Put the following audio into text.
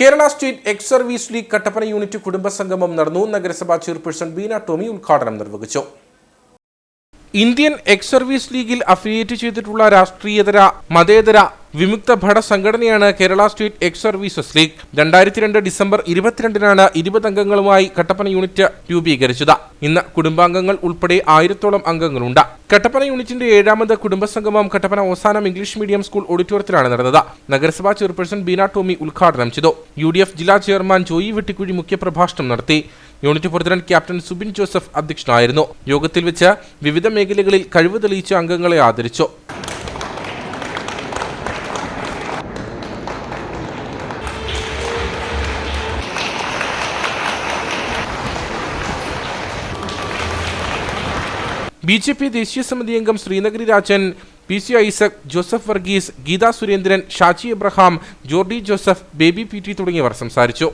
Kerala state ex service league Kattappana unit കുടുംബസംഗമം നടന്നു. നഗരസഭാ chairperson Beena Tomy ഉദ്ഘാടനം നിർവഹിച്ചു. ഇന്ത്യൻ എക്സ് സർവീസ് ലീഗിൽ അഫിലിയേറ്റ് ചെയ്തിട്ടുള്ള രാഷ്ട്രീയതര മതേതര വിമുക്ത ഭട സംഘടനയാണ് Kerala state ex services league. രണ്ടായിരത്തി രണ്ട് ഡിസംബർ ഇരുപത്തിരണ്ടിനാണ് ഇരുപത് അംഗങ്ങളുമായി കട്ടപ്പന യൂണിറ്റ് രൂപീകരിച്ചത്. ഇന്ന് കുടുംബാംഗങ്ങൾ ഉൾപ്പെടെ ആയിരത്തോളം അംഗങ്ങളുണ്ട്. കട്ടപ്പന യൂണിറ്റിന്റെ ഏഴാമത് കുടുംബസംഗമം കട്ടപ്പന അവസാനം ഇംഗ്ലീഷ് മീഡിയം സ്കൂൾ ഓഡിറ്റോറിയത്തിലാണ് നടന്നത്. നഗരസഭാ ചെയർപേഴ്സൺ ബീന ടോമി ഉദ്ഘാടനം ചെയ്തു. യു ഡി എഫ് ജില്ലാ ചെയർമാൻ ജോയി വെട്ടിക്കുഴി മുഖ്യപ്രഭാഷണം നടത്തി. Unit president captain Subin Joseph അധ്യക്ഷനായിരുന്നു. യോഗത്തിൽ വെച്ച് വിവിധ മേഖലകളിൽ കഴിവ് തെളിയിച്ച അംഗങ്ങളെ ആദരിച്ചു. ബി ജെ പി ദേശീയ സമിതി അംഗം Sreenagari Rajan P C Isaac Joseph Varghese Geetha Surendran Shaji Abraham Jordy Joseph Baby P T തുടങ്ങിയവർ സംസാരിച്ചു.